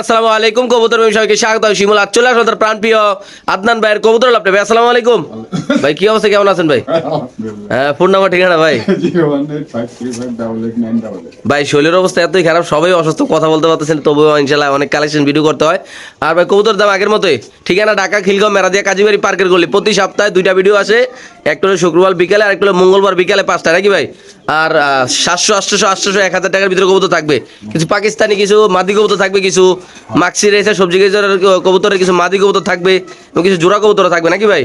আসসালামু আলাইকুম, কবুতর প্রেমী সবাইকে স্বাগত, শিমুল আদনান ভাইয়ের কবুতর ভাই, আসসালামু আলাইকুম। ভাই, কি অবস্থা, কেমন আছেন ভাই? হ্যাঁ ফোন নাম্বার ঠিকানা, ভাই? ভাই অবস্থা এতই খারাপ, সবাই অসুস্থ, কথা বলতে পারতেছেন তবুও অনেক কালেকশন ভিডিও করতে হয়। আর ভাই, কবুতর দাম আগের মতোই। ঠিকানা ঢাকা, খিলগাঁও, মেরাদিয়া পার্কের গলি। প্রতি সপ্তাহে দুইটা ভিডিও আসে। একটা শুক্রবার বিকালে, আর একটা মঙ্গলবার বিকালে পাঁচটা নাকি ভাই? আর সাতশো আটশোশো আটশোশো এক হাজার টাকার ভিতরে কবুতর থাকবে। কিছু পাকিস্তানি, কিছু মাদি কবুতর থাকবে, কিছু মাক্সি রেসে সবজি কবুতরের কিছু মাদি কবুতর থাকবে এবং কিছু জোড়া কবুতর থাকবে, নাকি ভাই?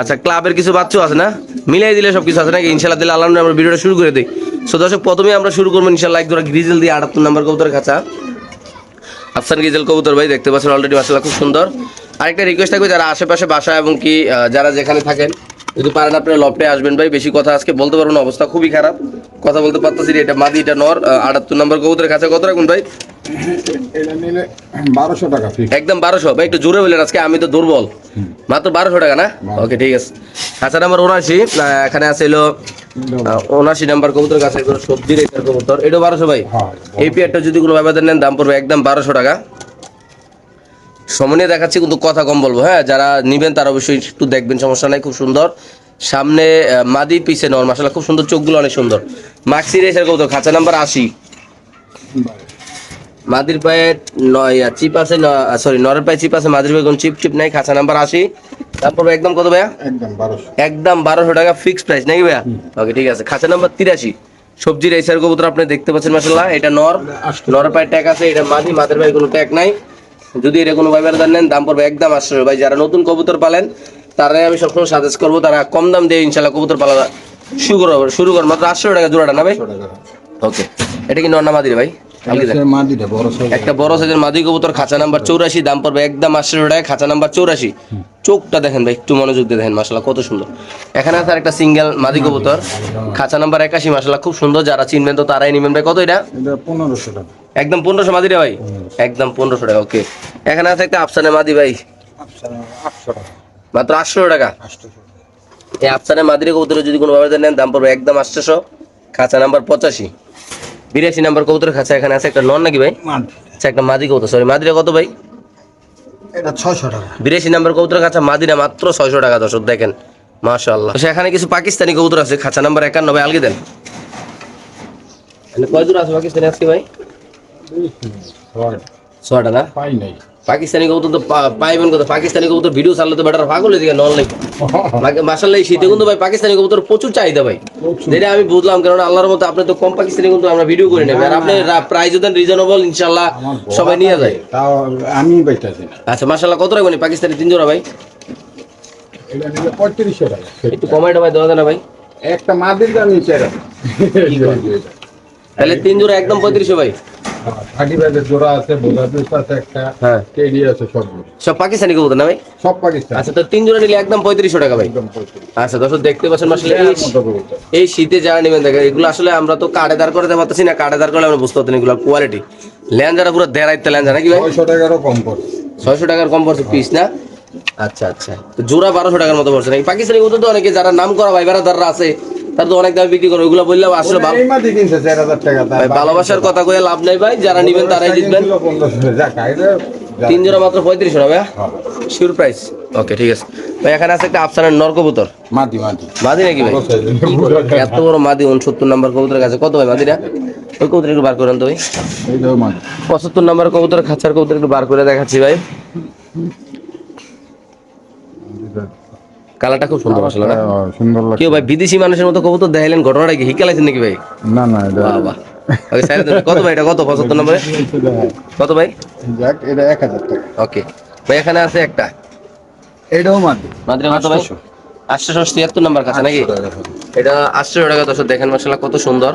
আচ্ছা ক্লাবের কিছু বাচ্চাও আছে না? মিলাই দিলে সব কিছু আছে নাকি? ইনশাল্লাহ দিলে আল্লাহ আমরা ভিডিওটা শুরু করে দিই। সো দর্শক প্রথমে আমরা শুরু করব ইনশাল্লাহ এক জোড়া গ্রিজেল দিয়ে আটাত্তর নাম্বার কবুতর খাঁচা। আফসান গ্রিজেল কবুতর ভাই, দেখতে পাচ্ছেন অলরেডি মাসাল্লাহ খুব সুন্দর। আরেকটা রিকোয়েস্ট থাকবে, যারা আশেপাশে বাসা এবং কি যারা যেখানে থাকেন যদি পারেন আপনারা লপটে আসবেন ভাই বেশি কথা আজকে বলতে পারব না অবস্থা খুবই খারাপ। কথা বলতে পারতেছি এটা মাদি এটা নর আটাত্তর নাম্বার কবুতরের কাছে কত রাখুন ভাই? বারোশো টাকা একদম বারোশো। ভাই একটু জোরে বললেন আজকে আমি তো দুর্বল। মাত্র বারোশো টাকা না? ওকে ঠিক আছে। আচ্ছা নাম্বার উনআশি এখানে আছে হলো উনআশি নাম্বার কবুতর কাছে এগুলো সবজি রেটের কবুতর। এটা বারোশো ভাই? হ্যাঁ, এই পেয়ারটা যদি কোনো ব্যবধান নেন দাম পড়বে একদম বারোশো টাকা। সময় দেখাচ্ছি কিন্তু কথা কম বলব। হ্যাঁ যারা নিবেন তারা অবশ্যই একটু দেখবেন সমস্যা নাই খুব সুন্দর। সামনে মাদি পিছে নর মাসালা খুব সুন্দর চোখগুলো অনেক সুন্দর। মাক্সি রেসের কবুতর খাঁচা নাম্বার আশি। মাদির পায়ে নয় চিপ আছে সরি নরের পায়ে চিপ আছে মাদির পায়ে কোনো চিপ টিপ নাই খাঁচা নাম্বার আশি। তারপর একদম কত ভাইয়া? একদম বারোশো। একদম বারোশো টাকা ফিক্স প্রাইস নাকি ভাইয়া? ওকে ঠিক আছে খাঁচা নাম্বার তিরাশি। সবজির রেসার কবুতর আপনি দেখতে পাচ্ছেন মাসাল্লাহ এটা নর। নরের পায়ে ট্যাগ আছে এটা মাদি মাদের পায়ে কোনো ট্যাগ নাই। যদি এটা কোনো ভাইবার দেন নেন দাম পড়বে একদম আটশো। ভাই যারা নতুন কবুতর পালেন তারাই আমি সবসময় সাজেস্ট করব তারা কম দাম দিয়ে ইনশাল্লাহ কবুতর পালা শুরু করব শুরু করব মাত্র আটশো টাকা জোড়াটা না ভাই? ওকে এটা কি নর দিলে মাদির ভাই? একটা বড় সাইজের। মাদি কবুতর খাঁচা নাম্বার চৌরাশি দাম পড়বে একদম আটশো টাকা খাঁচা নাম্বার চৌরাশি। চোখটা দেখেন ভাই একটু মনোযোগ দিয়ে দেখেন মাসালা কত সুন্দর। এখানে আছে একটা সিঙ্গেল মাদি কবুতর খাঁচা নাম্বার একাশি মাসালা খুব সুন্দর যারা চিনবেন তো তারাই নিবেন ভাই। কত এটা? পনেরোশো টাকা। একদম পনেরোশো মাদি রে ভাই? একদম পনেরোশো টাকা ওকে। এখানে আছে একটা আফসানের মাদি ভাই। আটশো টাকা। মাত্র আটশো টাকা? এই আফসানের মাদিরে কবুতরে যদি কোনো ভাবে নেন দাম পড়বে একদম আটশোশো খাঁচা নাম্বার পঁচাশি। বিরাশি নাম্বার কবুতর খাঁচা এখানে আছে একটা নন নাকি ভাই? আচ্ছা একটা মাদি কবুতর সরি মাদিরে কত ভাই? এটা ছয়শো টাকা। বিরাশি নাম্বার কবুতর খাঁচা মাদিরা মাত্র ছয়শো টাকা দর্শক দেখেন। মাশাল্লাহ সেখানে কিছু পাকিস্তানি কবুতর আছে খাঁচা নাম্বার একান্ন ভাই আলগে দেন। এখানে কয় দূর আছে পাকিস্তানি আজকে ভাই? ছটা না? পাই নাই। পাকিস্তানি কবুতর তো পাইবেন কত পাকিস্তানি কবুতর ভিডিও ছাড়লে তো বেটার হয়ে। যাবে নন লাইক মাসাল্লাহ এই শীতে কিন্তু ভাই পাকিস্তানি কবুতর প্রচুর চাহিদা ভাই। যেটা আমি বুঝলাম কারণ আল্লাহর মতো আপনি তো কম পাকিস্তানি কিন্তু আমরা ভিডিও করে নেব আর আপনি প্রাইস দেন রিজনেবল ইনশাল্লাহ সবাই নিয়ে যায়। তাও আমি না। আচ্ছা মাসাল্লাহ কত রাখবেন পাকিস্তানি তিন জোড়া ভাই পঁয়ত্রিশশো টাকা। একটু কমাইটা ভাই দেওয়া যায় না ভাই? একটা মাদির দাম নিচে তাহলে তিন জোড়া একদম পঁয়ত্রিশশো ভাই। থার্টি জোড়া আছে বোঝা আছে একটা হ্যাঁ। কেডি আছে সবগুলো সব পাকিস্তানি কবুতর না ভাই? সব পাকিস্তান। আচ্ছা তো তিন জোড়া নিলে একদম পঁয়ত্রিশশো টাকা ভাই। আচ্ছা দর্শক দেখতে পাচ্ছেন আসলে এই মতো কবুতর। এই শীতে যারা নেবেন দেখেন এগুলো আসলে আমরা তো কার্ডে দাঁড় করতে পারতেছি না কার্ডে দাঁড় করলে আমরা বুঝতে পারতেন এগুলো কোয়ালিটি ল্যান্ডারা পুরো দেড়াইতে ল্যান্ডা নাকি ভাই? ছয়শো টাকারও কম পড়ছে। ছয়শো টাকার কম পড়ছে পিস না? আচ্ছা আচ্ছা। তো জোড়া বারোশো টাকার মতো পড়ছে নাকি? পাকিস্তানি কবুতর তো অনেকে যারা নাম করা ভাই বেড়াদাররা আছে তারা তো অনেক দামে বিক্রি করে ওগুলো বললে আসলে টাকা ভাই, ভালোবাসার কথা কয়ে লাভ নাই ভাই যারা নিবেন তারাই জিতবেন। তিন জোড়া মাত্র পঁয়ত্রিশশো ভাইয়া? হ্যাঁ। শিওর প্রাইস ওকে ঠিক আছে। ভাই এখানে আছে একটা আফসানের নর কবুতর মাদি মাদি মাদি নাকি ভাই। এত বড় মাদি উনসত্তর নাম্বার কবুতরের কাছে। কত ভাই মাদিরা ওই কবুতর একটু বার করেন তো ভাই। পঁচাত্তর নাম্বার কবুতর খাঁচার কবুতর একটু বার করে দেখাচ্ছি ভাই। কালারটা খুব সুন্দর আসলে না? সুন্দর লাগে কেউ ভাই বিদেশি মানুষের মতো কবুতর দেখাইলেন ঘটনাটা কি হিকালাইছেন নাকি ভাই? না না বাবা। ওকে কত ভাই এটা কত পঁচাত্তর নম্বরে? কত ভাই? যাক এটা এক হাজার টাকা। ওকে। ভাই এখানে আছে একটা। এটাও মাদি মাদ্রে কত ভাই? আটশোশো তিয়াত্তর নাম্বার কাছে নাকি? এটা আটশো টাকা দশ দেখেন কত সুন্দর।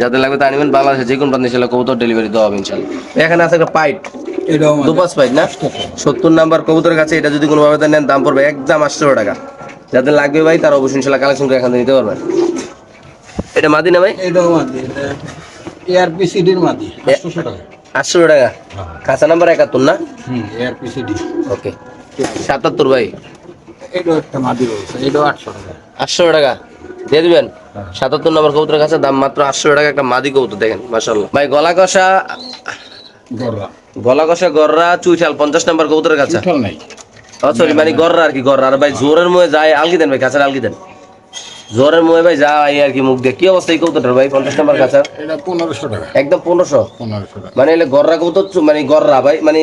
যাদের লাগবে তা আনবেন বাংলাদেশে যে কোনো প্রান্তে সেটা কবুতর ডেলিভারি দেওয়া হবে ইনশাল্লাহ এখানে আছে একটা পাইট। দুপাস পাইট না? সত্তর নাম্বার কবুতরের কাছে এটা যদি কোনো ভাবে নেন দাম পড়বে একদম আটশো টাকা। যাদের লাগবে ভাই তারা অবশ্যই ইনশাল্লাহ কালেকশন করে এখান থেকে নিতে পারবেন। এটা মাদি না ভাই? এটাও মাদি এআরপিসিডির মাদি আটশোশো টাকা। আটশো টাকা? কাঁচা নাম্বার একাত্তর না? হুম এআরপিসিডি ওকে সাতাত্তর ভাই। এটাও একটা মাদি রয়েছে এটাও আটশো টাকা। আটশো টাকা? দিয়ে দিবেন? সাতাত্তর নম্বর কবুতরের কাছে দাম মাত্র আটশো টাকা একটা মাদি কবুতর দেখেন মাসাল্লাহ ভাই গলা কষা গররা। গলা কষা গররা চুইঠাল পঞ্চাশ নাম্বার কবুতরের কাছে। নাই। সরি মানে গররা আর কি গররা। আর ভাই জোরের মুয়ে যায় আলগি দেন ভাই কাছার আলগি দেন। জোরের মুয়ে ভাই যায় আর কি মুখ দিয়ে। কি অবস্থা এই কবুতরটার ভাই? পঞ্চাশ নাম্বার কাছার এটা পনেরোশো টাকা। একদম পনেরোশো? পনেরোশো টাকা। মানে এলে গররা কবুতর মানে গররা ভাই মানে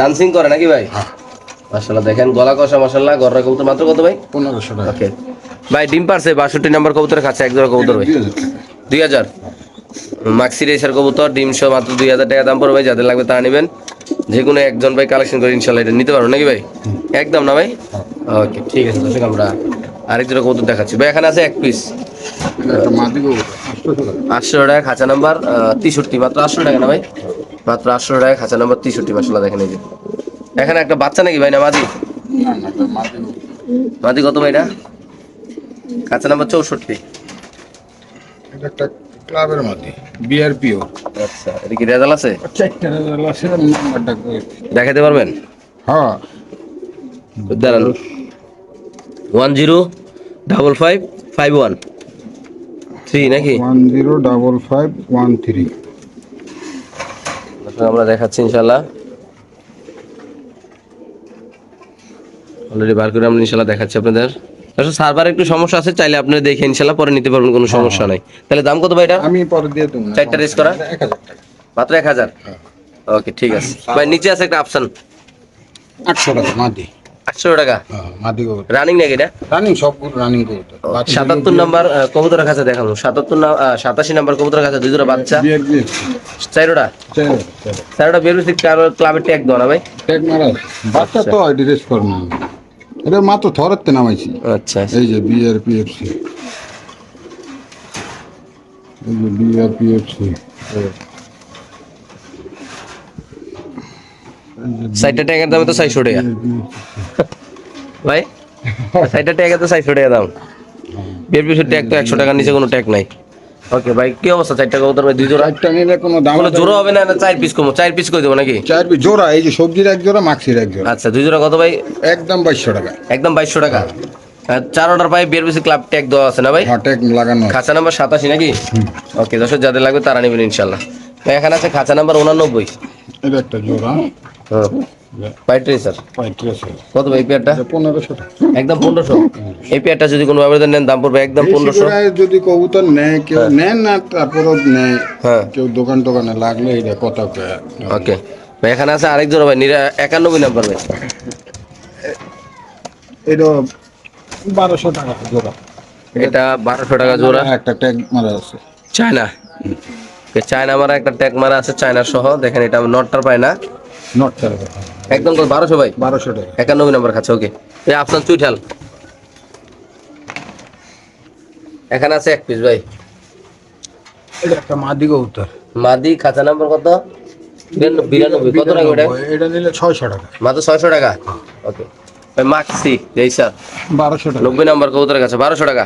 ডান্সিং করে নাকি ভাই? হ্যাঁ। মাসাল্লাহ দেখেন গলা কষা মাসাল্লাহ গররা কবুতর মাত্র কত ভাই? পনেরোশো টাকা। ওকে। ভাই ডিম পারছে বাষট্টি নাম্বার কবুতরের কাছে এক জোড়া কবুতর ভাই। দুই হাজার মাক্সি রেসার কবুতর ডিম সহ মাত্র দুই হাজার টাকা দাম পড়বে ভাই যাদের লাগবে তারা নেবেন। যে কোনো একজন ভাই কালেকশন করে ইনশাল্লাহ এটা নিতে পারব। নাকি ভাই? একদম না ভাই? ওকে ঠিক আছে দর্শক আমরা আরেক কবুতর দেখাচ্ছি। ভাই এখানে আছে এক পিস আটশো টাকা খাঁচা নাম্বার তেষট্টি মাত্র আটশো টাকা না ভাই? মাত্র আটশো টাকা খাঁচা নাম্বার তেষট্টি মাসাল্লাহ দেখেন এই যে। এখানে একটা বাচ্চা নাকি ভাই না মাদি? না না মাদি কত ভাই এটা? খাঁচা নাম্বার চৌষট্টি। ক্লাবের মাদি বিআরপিও আচ্ছা এটা কি রেজাল্ট আছে? চারটা রেজাল্ট আছে নাম্বারটা দেখাতে পারবেন? হ্যাঁ। দাঁড়ান। One zero double five five one three নাকি? One zero double five one three আমরা দেখাচ্ছি ইনশাল্লাহ। অলরেডি বার করে আমরা ইনশাল্লাহ দেখাচ্ছি আপনাদের। দর্শক সার্ভার একটু সমস্যা আছে চাইলে আপনারা দেখে ইনশাল্লাহ পরে নিতে পারবেন কোনো সমস্যা নাই। তাহলে দাম কত ভাই এটা? আমি পরে দিয়ে দেবো। চারটা রেস করা? মাত্র এক হাজার? ওকে ঠিক আছে। ভাই নিচে আছে একটা অপশন আটশো টাকা মাদি। আটশো টাকা? হ্যাঁ মাদি গরু রানিং নাকি এটা? রানিং সবগুলো রানিং গরু সাতাত্তর নাম্বার কবুতরের কাছে দেখানো সাতাত্তর সাতাশি নাম্বার কবুতরের কাছে দুই দুটো বাচ্চা। চারোটা? চারোটা বেরোছি ক্লাবের ট্যাগ দাও না ভাই? টেক মারা বাচ্চা তো আইডি রেস করে না এটা মাত্র থরাতে নামাইছি। আচ্ছা এই যে বিআরপিএফসি। এই যে বিআরপিএফসি। সাইডটা ট্যাগের দাম তো চারশো টাকা। ভাই সাইডটা ট্যাগের তো চারশো টাকা দাম। বিএরপি ট্যাগ তো একশো টাকার নিচে কোনো ট্যাগ নাই। ওকে ভাই কি অবস্থা? চারটা কবুতর ভাই দুই জোড়া? চারটা নিলে কোনো দাম কোনো জোড়া হবে না না চার পিস কমো? চার পিস করে দেবো নাকি? চার পিস জোড়া এই যে সবজির এক জোড়া মাক্সির এক জোড়া। আচ্ছা দুই জোড়া কত ভাই? একদম বাইশশো টাকা। একদম বাইশশো টাকা। আর চার অর্ডার পাই বিএরপিসি ক্লাব ট্যাগ দেওয়া আছে না ভাই? হ্যাঁ ট্যাগ লাগানো খাঁচা নাম্বার সাতাশি নাকি? ওকে দর্শক যাদের লাগবে তারা নেবেন ইনশাল্লাহ এখানে আছে খাঁচা নাম্বার উনানব্বই। এটা একটা জোড়া। হ্যাঁ। হোয়াইট রেসার কত ভাই পেয়ারটা? পনেরোশো। টাকা একদম পনেরোশো? এই পেয়ারটা যদি কোনো আবেদন নেন দাম পড়বে একদম পনেরোশো। যদি কবুতর নেয় কেউ নেন না তারপরও নেয়। হ্যাঁ। কেউ দোকান টোকানে লাগলে এটা কত ওকে। ভাই এখানে আছে আরেক জোড়া ভাই নিরা- একানব্বই নাম্বার ভাই। এটা বারোশো টাকা জোড়া। এটা বারোশো টাকা জোড়া। একটা ট্যাগ মারা আছে। চায়না। চায়না মারা একটা ট্যাগ মারা আছে চায়না সহ। দেখেন এটা নটটার পায় না নট টাকা একদম বারোশো ভাই? বারোশো টাকা। একানব্বই নাম্বার খাচ্ছে ওকে আপনার চুইঠাল। এখানে আছে এক পিস ভাই। একটা মাদি কবুতর। মাদি খাঁচা নাম্বার কত? বিরানব্বই কত টাকা ওটা? এটা নিলে ছয়শো টাকা। মাত্র ছয়শো টাকা? ওকে ভাই মাক্সি এই স্যার বারোশো টাকা। নব্বই নাম্বার কবুতরের কাছে বারোশো টাকা।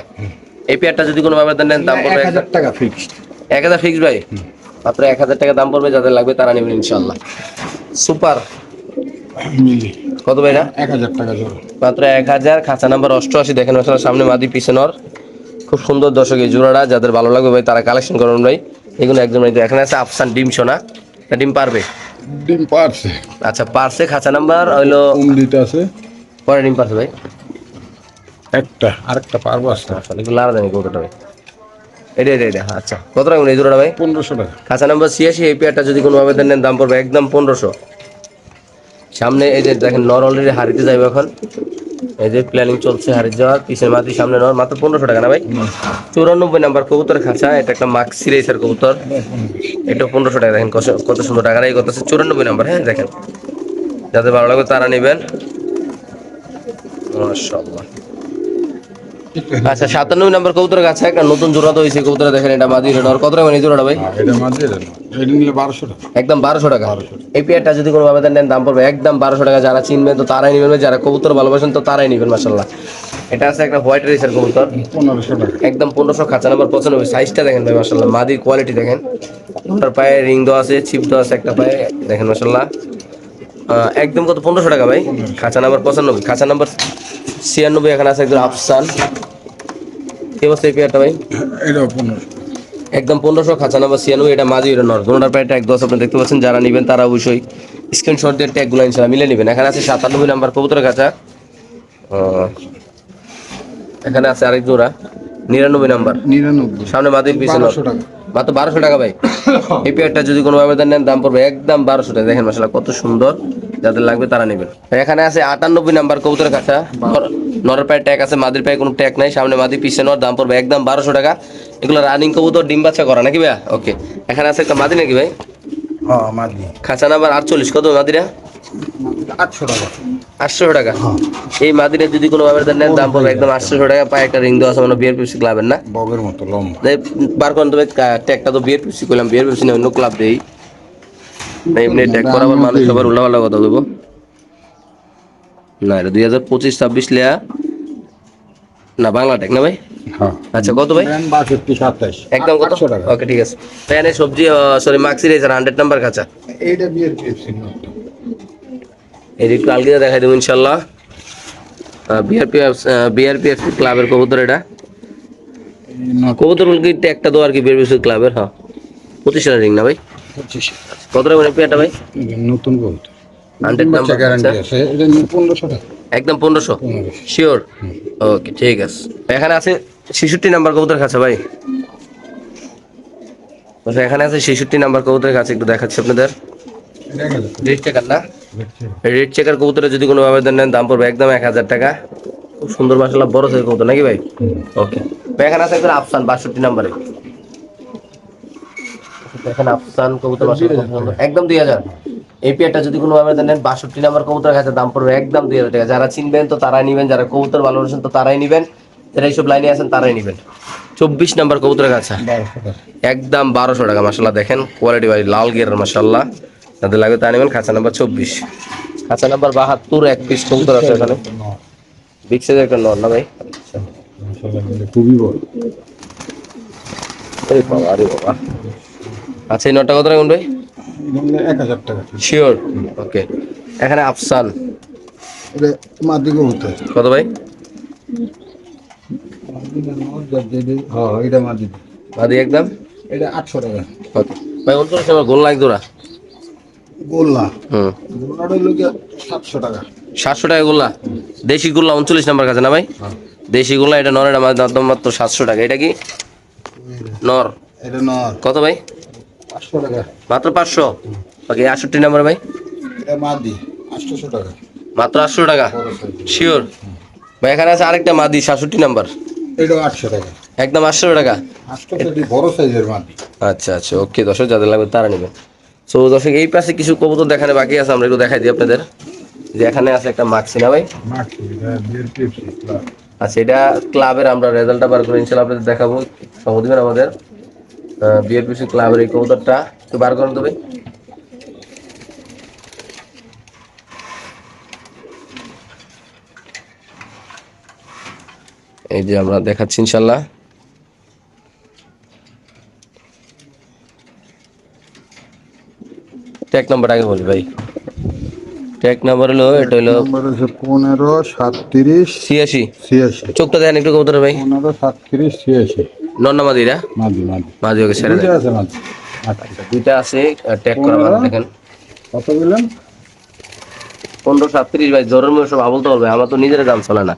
এই পেয়ারটা যদি কোনো আবেদন নেন দাম পড়বে এক হাজার টাকা ফিক্সড এক হাজার ফিক্সড ভাই? মাত্র এক হাজার টাকা দাম পড়বে যাদের লাগবে তারা নেবেন ইনশাল্লাহ সুপার। কত ভাই না এক হাজার টাকা জোড়া মাত্র এক হাজার খাঁচা নাম্বার অষ্টআশি দেখেন আসলে সামনে মাদি পিছনর। খুব সুন্দর দর্শক এই জোড়াটা যাদের ভালো লাগবে ভাই তারা কালেকশন করুন ভাই। এগুলো একদম এখানে আছে আফসান ডিম সোনা। ডিম পারবে? ডিম পারছে। আচ্ছা পারছে খাঁচা নাম্বার হইল দিতে আছে। পরে ডিম পারছে ভাই। একটা আরেকটা পারব আসলে এগুলো আলাদা নেই কতটা ভাই। এটা এটা এটা আচ্ছা। কত টাকা এই জোড়াটা ভাই? পনেরোশো টাকা। খাঁচা নাম্বার ছিয়াশি এই পেয়ারটা যদি কোনো আবেদন নেন দাম পড়বে একদম পনেরোশো। সামনে এই যে দেখেন নর অলরেডি হারিতে যাবে এখন। এই যে প্ল্যানিং চলছে হারিয়ে যাওয়ার পিছের মাটি সামনে নর মাত্র পনেরোশো টাকা না ভাই? চুরানব্বই নাম্বার কবুতর খাঁচা এটা একটা মাক্সি রেসার কবুতর। এটা পনেরোশো টাকা দেখেন কত- কত সুন্দর টাকা। এই কত চুরানব্বই নাম্বার হ্যাঁ দেখেন। যাদের ভালো লাগবে তারা নেবেন। মাশাআল্লাহ। আচ্ছা সাতানব্বই নাম্বার কবুতরের কাছে একটা নতুন জোড়া তো হয়েছে কবুতর দেখেন এটা মাদি রেডর কত টাকা এই জোড়াটা ভাই? হ্যাঁ, এটা মাঝে এটা নিলে বারোশো টাকা। একদম বারোশো টাকা। এই পেয়ারটা যদি কোনো আবেদন নেন দাম পড়বে একদম বারোশো টাকা। যারা চিনবেন তো তারাই নেবেন যারা কবুতর ভালোবাসেন তো তারাই নেবেন মাসাল্লাহ এটা আছে একটা হোয়াইট রেসের কবুতর। পনেরোশো টাকা। একদম পনেরোশো খাঁচা নাম্বার পঁচানব্বই। সাইজটা দেখেন ভাই মাসাল্লাহ মাদির কোয়ালিটি দেখেন। ওটার পায়ে রিং দেওয়া আছে ছিপ দেওয়া আছে একটা পায়ে। দেখেন আহ, একদম কত? পনেরোশো টাকা ভাই। খাঁচা নাম্বার পঁচানব্বই। খাঁচা নাম্বার ছিয়ানব্বই এখানে আছে একজন আফসান। কি অবস্থা এই পেয়ারটা ভাই? এটাও পনেরোশো। একদম পনেরোশো খাঁচা নাম্বার ছিয়ানব্বই এটা মাঝি এটা নর। দুটার প্রায় ট্যাগ দশ আপনি দেখতে পাচ্ছেন যারা নেবেন তারা অবশ্যই স্ক্রিনশট দিয়ে ট্যাগগুলো ইনশাল্লাহ মিলে নেবেন। এখানে আছে সাতানব্বই নাম্বার কবুতর খাঁচা। এখানে আছে আরেক জোড়া নিরানব্বই নাম্বার। নিরানব্বই। সামনে মাদির পিছনে মাত্র বারোশো টাকা ভাই। এই পেয়ারটা যদি কোনো আবেদন নেন দাম পড়বে একদম বারোশো টাকা দেখেন মশলা কত সুন্দর। যাদের লাগবে তারা নেবেন। এখানে আছে আটানব্বই নাম্বার কবুতর কাছা নরের পায়ে ট্যাগ আছে মাদির পায়ে কোনো ট্যাগ নাই। সামনে মাদি পিছনে নর দাম পড়বে একদম বারোশো টাকা। এগুলো রানিং কবুতর ডিম বাচ্চা করা নাকি ভাইয়া ওকে এখানে আছে একটা মাদি নাকি ভাই? হ্যাঁ মাদি। খাঁচা নাম্বার আটচল্লিশ। কত মাদিরা? আটশো টাকা। আটশো টাকা? এই মাদিরা যদি কোনো আবেদন নেন দাম পড়বে একদম আটশো টাকা পায়ে একটা রিং দেওয়া আছে মানে বিয়ের ক্লাবের না? বগের মতো লম্বা। বার করেন তবে ট্যাগটা তো বিয়ের করলাম বিয়ের অন্য ক্লাব দেই। না এমনি ট্যাগ করা আবার মানুষ সবার উল্লাপাল্লা কথা বলব। না এটা দুই হাজার পঁচিশ ছাব্বিশ লেয়া। না বাংলা ট্যাগ না ভাই? হ্যাঁ। আচ্ছা কত ভাই? একদম কত? ওকে ঠিক আছে। প্যানে সবজি সরি মাক্সি রেজার হান্ড্রেড নাম্বার কাঁচা এইটা বিয়ের পেপসি এই একটু আলগিদা দেখাই দেবো ইনশাল্লাহ। বিআরপি বিআরপিএফ ক্লাবের কবুতর এটা। কবুতর কি ট্যাগটা তো আর কি বিআরপিএফ ক্লাবের? হ্যাঁ। পঁচিশ রিং না ভাই? কত টাকা পেয়ারটা ভাই? নতুন পনেরোশো টাকা। একদম পনেরোশো? শিওর ওকে ঠিক আছে। এখানে আছে ছেষট্টি নাম্বার কবুতর কাছে ভাই। আচ্ছা, এখানে আছে ছেষট্টি নাম্বার কবুতরের কাছে একটু দেখাচ্ছি আপনাদের। রেড চেকার না? রেড চেকার কবুতরে যদি কোনো আবেদন নেন দাম পড়বে একদম এক হাজার টাকা। খুব সুন্দর মাসাল্লাহ বড় সাইজ কবুতর নাকি ভাই? ওকে এখানে আছে একজন আফসান বাষট্টি নাম্বারে। এখানে আফসান কবুতর। একদম দুই হাজার। এই পেয়ারটা যদি কোনো আবেদন নেন বাষট্টি নাম্বার কবুতর কাছে দাম পড়বে একদম দুই হাজার টাকা। যারা চিনবেন তো তারাই নিবেন যারা কবুতর ভালোবাসেন তো তারাই নিবেন। যারা এইসব লাইনে আছেন তারাই নিবেন। চব্বিশ নাম্বার কবুতর কাছে। একদম। বারোশো টাকা মাসাল্লাহ দেখেন কোয়ালিটি ভাই লাল গিয়ার মাসাল্লাহ যাদের লাগবে তা নেবেন খাঁচা নাম্বার চব্বিশ। খাঁচা নাম্বার বাহাত্তর এক পিস কবুতর আছে এখানে। বিগ একটা নর না ভাই? খুবই বড় আরে বাবা আরে বাবা। আচ্ছা এই নটা কত রাখুন ভাই? এক হাজার টাকা শিওর ওকে এখানে আফসান কত ভাই? হ্যাঁ মাদি একদম? এটা আটশো টাকা। ভাই আমার গোল লাগ দোরা গোল্লা। গোল্লাটা হলো সাতশো টাকা। সাতশো টাকা গোল্লা? দেশি গোল্লা উনচল্লিশ নাম্বার কাছে না ভাই? দেশি গোল্লা এটা নর এটা দাম মাত্র সাতশো টাকা। এটা কি? নর। এটা নর। কত ভাই? পাঁচশো টাকা। মাত্র পাঁচশো? ওকে আটষট্টি নাম্বার ভাই? এটা মাদি আটশোশো টাকা। মাত্র আটশো টাকা? শিওর ভাই এখানে আছে আরেকটা মাদি সাতষট্টি নাম্বার। এটাও আটশো টাকা। একদম আটশো টাকা? আটশোশো বড় সাইজের মাদি? আচ্ছা আচ্ছা। ওকে দশ যাদের লাগবে তারা নেবেন সো দর্শক, এই পাশে কিছু কবুতর দেখানে বাকি আছে, আমরা একটু দেখাই দিই আপনাদের। যে এখানে আছে একটা মাক্সি, না ভাই? আচ্ছা এটা ক্লাবের, আমরা রেজাল্টটা বার করে ইনশাল্লাহ আপনাদের দেখাবো। সহ দিবেন আমাদের। বিএরপিসি ক্লাবের এই কবুতরটা। একটু বার করেন তো ভাই। এই যে আমরা দেখাচ্ছি ইনশাল্লাহ। ট্যাগ নাম্বার আগে বলি ভাই। ট্যাগ নাম্বার হলো এটা হলো নম্বর হচ্ছে পনেরো সাতত্রিশ ছিয়াশি। ছিয়াশি। চোখটা দেখেন একটু কবুতর ভাই। পনেরো সাতত্রিশ ছিয়াশি। নন্নামাদিরা মাদি মাদি। মাঝে ওকে ছেড়ে দেন। আছে মাদি। আচ্ছা দুইটা আছে ট্যাগ করা মাছ দেখেন। কত বললেন? পনেরো সাতত্রিশ ভাই জোরের মধ্যে সব বলতে পারবে আমার তো নিজের দাম চলে না।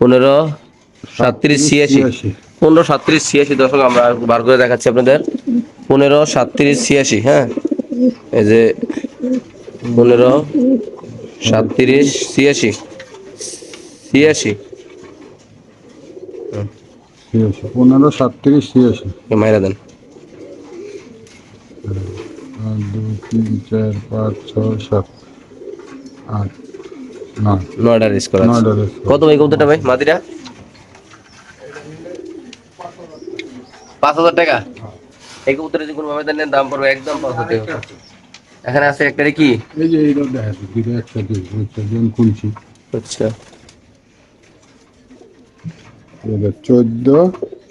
পনেরো সাতত্রিশ ছিয়াশি। পনেরো সাতত্রিশ ছিয়াশি দশক আমরা বার করে দেখাচ্ছি আপনাদের। পনেরো সাতত্রিশ ছিয়াশি হ্যাঁ? এই যে পনেরো সাতত্রিশ ছিয়াশি ছিয়াশি। পনেরো সাতত্রিশ ছিয়াশি। মাইরা দেন। দুই তিন চার পাঁচ ছয় সাত আট নয়। নয়টা রিস করা। কত ভাই কতটা ভাই? মাদিরা? পাঁচ হাজার টাকা? এই কবুতরে যে কোনো ভাবে দেন দাম পড়বে একদম পাঁচ এখানে আছে একটা কি? এই যে এইটা দেখা যাচ্ছে দুটো একসাথে হচ্ছে যেমন খুলছি। আচ্ছা। চোদ্দ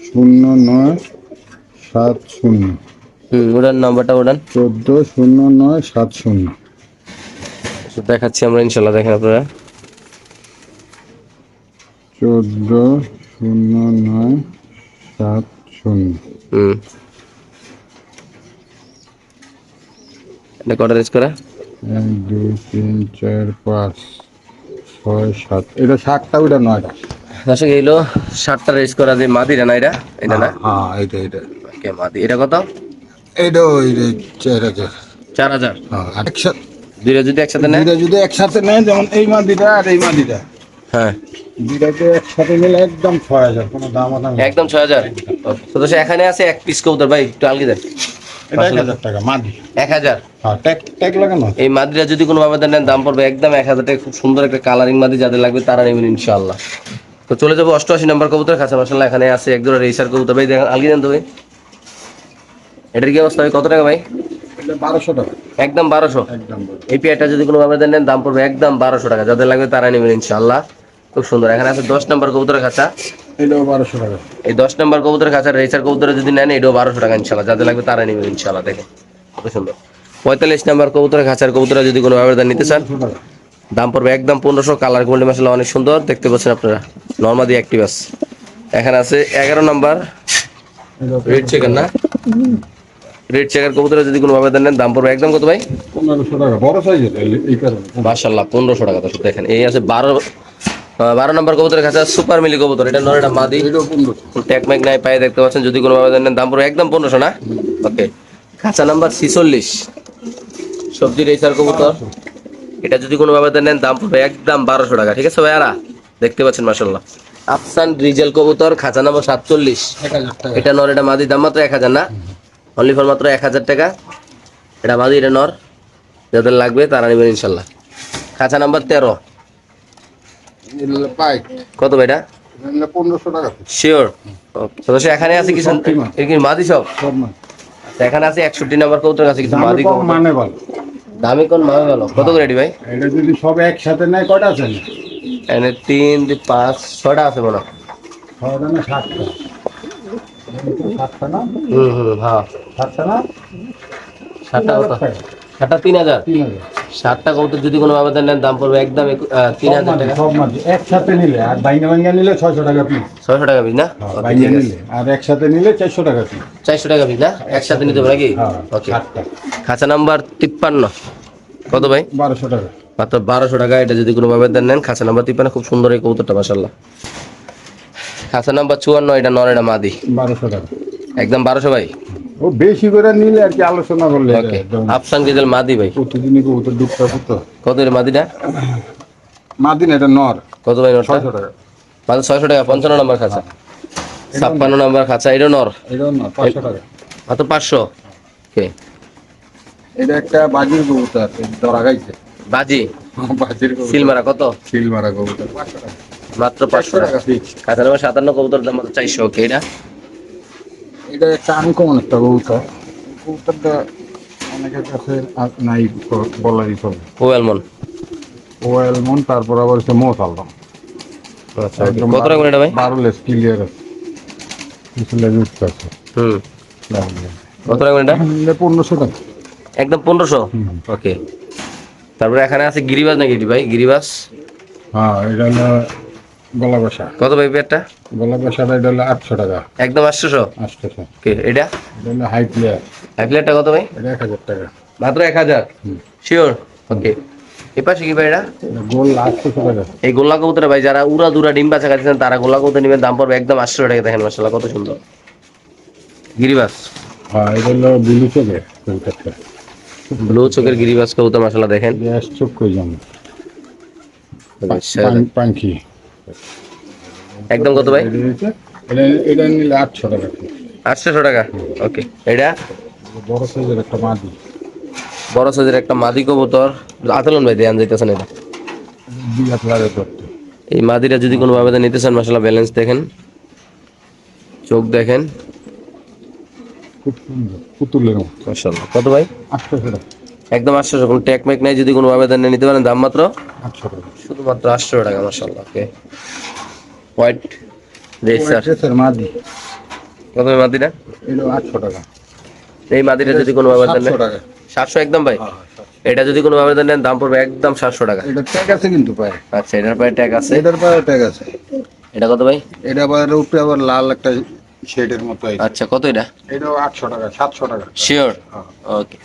শূন্য নয় সাত শূন্য। ওটার নাম্বারটা ওটান চোদ্দ শূন্য নয় সাত শূন্য। দেখাচ্ছি আমরা ইনশাল্লাহ দেখেন আপনারা। চোদ্দ শূন্য নয় সাত শূন্য। হুম। এটা কটা রেস করা এক দুই তিন চার পাঁচ ছয় সাত। এটা সাতটা ওইটা নয়টা। দর্শক এইলো ষাটটা রেস করা যে মাদিরা না এটা? এটা না? হ্যাঁ এটা এটা ওকে মাদি। এটা কত? এটা ওই চার হাজার। চার হাজার? হ্যাঁ একসাথে দুইটা যদি একসাথে নেয়? দুইটা যদি একসাথে নেয় যেমন এই মাদিটা আর এই মাদিটা। হ্যাঁ। দুইটাকে একসাথে নিলে একদম ছয় হাজার কোনো দাম একদম ছয় হাজার? তো এখানে আছে এক পিস কবুতর ভাই একটু আলগি দেন। হ্যাঁ ট্যাগ ট্যাগ লাগানো এই মাদিরা যদি কোনো ভাবে নেন দাম পড়বে একদম এক হাজার টাকা। খুব সুন্দর একটা কালারিং মাদি যাদের লাগবে তারা নেবেন ইনশাআল্লাহ। তো চলে যাব অষ্টআশি নম্বর কবুতর কাছে। মাসাল্লাহ এখানে আছে এক জোড়া রেসার কবুতর। ভাই দেখেন আলগি দেন তো ভাই। এটার কি অবস্থা ভাই? কত টাকা ভাই? বারোশো টাকা। একদম বারোশো। একদম এই পেয়ারটা যদি কোনো নেন দাম পড়বে একদম বারোশো টাকা। যাদের লাগবে তারা নেবেন ইনশাআল্লাহ। খুব সুন্দর। এখানে আছে দশ নম্বর কবুতরের খাঁচা। এটাও বারোশো টাকা। এই দশ নম্বর কবুতরের খাঁচা রেসার কবুতরে যদি নেন এটাও বারোশো টাকা ইনশাল্লাহ যাদের লাগবে তারা নেবেন ইনশাল্লাহ কত সুন্দর। পঁয়তাল্লিশ নম্বর কবুতরের খাঁচার কবুতরা যদি কোনো ভাবে নিতে চান দাম পড়বে একদম পনেরোশো। কালার গোল্ডে মশলা অনেক সুন্দর দেখতে পাচ্ছেন আপনারা। নর্মাদি অ্যাক্টিভাস। এখানে আছে এগারো নম্বর। রেড চেকার না? রেড চেকার কবুতরে যদি কোনো ভাবে নেন দাম পড়বে একদম কত ভাই? পনেরোশো টাকা বড় সাইজের এই পনেরোশো টাকা দেখেন। এই আছে বারো বারো নম্বর কবুতরের কাছে সুপার মিলি কবুতর। এটা নয় এটা মাদি ট্যাক ম্যাক নাই পায়ে দেখতে পাচ্ছেন যদি কোনো ভাবে নেন দাম পুরো একদম পনেরোশো না? ওকে। খাঁচা নাম্বার ছিচল্লিশ। সবজি রেসার কবুতর। এটা যদি কোনো ভাবে নেন দাম পড়বে একদম বারোশো টাকা। ঠিক আছে ভাইয়ারা? দেখতে পাচ্ছেন মাসাল্লাহ আফসান রিজেল কবুতর খাঁচা নাম্বার সাতচল্লিশ। এটা নর এটা মাদি দাম মাত্র এক হাজার না? অনলি ফর মাত্র এক হাজার টাকা। এটা মাদি এটা নর। যাদের লাগবে তারা নেবেন ইনশাল্লাহ খাঁচা নাম্বার তেরো। কত ভাই পনেরোশো টাকা শিওর সদস্য এখানে আছে কিছু সব টিমা। এর কি মাদি সব? সব না এখানে আছে একষট্টি নাম্বার কবুতর আছে কিছু মাদি দামে মানে ভালো। কোন ভালো। কত করে ভাই? এটা যদি সব একসাথে নেয় কয়টা আছে? এখানে তিন পাঁচ ছয়টা আছে মনে। ছয়টা না সাতটা? সাতটা না হুম হুম হ্যাঁ। সাতটা না? সাতটা। সাতটা তিন হাজার? সাতটা কবুতর যদি কোনো আবেদন নেন দাম পড়বে একদম তিন হাজার টাকা। একসাথে নিলে আর বাইঙ্গা বাইঙ্গা নিলে ছয়শো টাকা পিস ছয়শো টাকা পিস না? ওকে, বাইঙ্গা ঠিক আছে। নিলে আর একসাথে নিলে চারশো টাকা পিস চারশো টাকা পিস না? একসাথে নিতে হবে নাকি? হ্যাঁ ওকে খাঁচা নাম্বার তিপ্পান্ন। কত ভাই? বারোশো টাকা। মাত্র বারোশো টাকা এটা যদি কোনো ভাবে দেন নেন খাঁচা নাম্বার তিপ্পান্ন খুব সুন্দর এই কবুতরটা মাসাল্লাহ খাঁচা নাম্বার চুয়ান্ন এটা এটা মাদি। বারোশো টাকা। একদম বারোশো ভাই। ও বেশি করে নিলে আর কি আলোচনা করলে এটা আফসান গেজেল মাদি ভাই? প্রতিদিনই কবুতর কত এর মাদিটা? মাদিন এটা নর। কত ভাই নরটা? ছয়শো টাকা। মাত্র ছয়শো টাকা পঞ্চান্ন নম্বর খাঁচা। ছাপ্পান্ন নম্বর খাঁচা এটাও নর? এটাও নর পাঁচশো টাকা। মাত্র পাঁচশো? ওকে এটা একটা বাজির কবুতর ধরা গাইছে বাজি? বাজির কবুতর। সিলমারা কত? সিল মারা কবুতর মাত্র পাঁচশো টাকা টাকা। খাঁচা নাম্বার সাতান্ন কবুতর দাম মাত্র চারশো। ওকে এটা? এটা একটা আনকমন একটা কবুতর। কবুতরটা অনেকের কাছে নাই ব- বলারই চলে কোয়েলমন ওয়েল মন তারপর আবার হচ্ছে মোস আলবাম আচ্ছা okay। কত টাকা এটা ভাই? লেস ক্লিয়ার আছে। কিছু লেজ উঠতে আছে। হুম। কত টাকা এটা? একদম পনেরোশো? ওকে। তারপরে এখানে আছে গিরিবাস নাকি ভাই? গিরিবাস হ্যাঁ এটা গলা বসা। কত ভাই পেয়ারটা গলা বসাটা এটা হলো আটশো টাকা। একদম আটশোশো? আটশোশো। ওকে এটা? এটা হলো হাই প্লেয়ার এক প্লেয়ারটা কত ভাই? এটা এক হাজার টাকা। মাত্র এক হাজার? শিওর ওকে এ পাশে কি ভাই এটা? এটা আটশোশো টাকা। এই গোল্লা কবুতরে ভাই যারা উড়া দুরা ডিম বাচ্চা খাচ্ছেন তারা গোল্লা কবুতর নেবেন দাম পড়বে একদম আটশো টাকা দেখেন মাসাল্লাহ কত সুন্দর। গিরিবাস। হ্যাঁ এটা হলো বিলু চোখে ব্লু চোখের গিরিবাস কবুতর মাসাল্লাহ দেখেন। চোখ কই পাঙ্খি একদম কত ভাই? এটা নিলে আটশো টাকা। আটশোশো টাকা? ওকে এটা? বড় সাইজের একটা মাদি। বড় সাইজের একটা মাদি কবুতর। আতলন ভাই দেয়ান যাইতেছেন এটা? এই মাদিরা যদি কোনো ভাবে নিতে চান ব্যালেন্স দেখেন। চোখ দেখেন। খুব সুন্দর পুতুলের মতো। কত ভাই? আটশোশো টাকা। একদম আটশোশো কোনো ট্যাক ম্যাক নাই যদি কোনো ভাবে নিতে পারেন দাম মাত্র শুধুমাত্র আটশো টাকা মাসাল্লাহ ওকে হোয়াইট রেসার মাদি। কত আটশো টাকা। এই মাদিরা যদি কোনো ভাবে সাতশো সাতশো একদম ভাই? এটা যদি কোনো ভাবে নেন দাম পড়বে একদম সাতশো টাকা। এটা ট্যাগ আছে কিন্তু পায়ে। আচ্ছা এটার পায়ে ট্যাগ আছে? এটার পায়ে ট্যাগ আছে। এটা কত ভাই? এটা আবার উপরে আবার লাল একটা শেডের মতো আচ্ছা কত এটা? এটাও আটশো টাকা সাতশো টাকা। শিওর হ্যাঁ। ওকে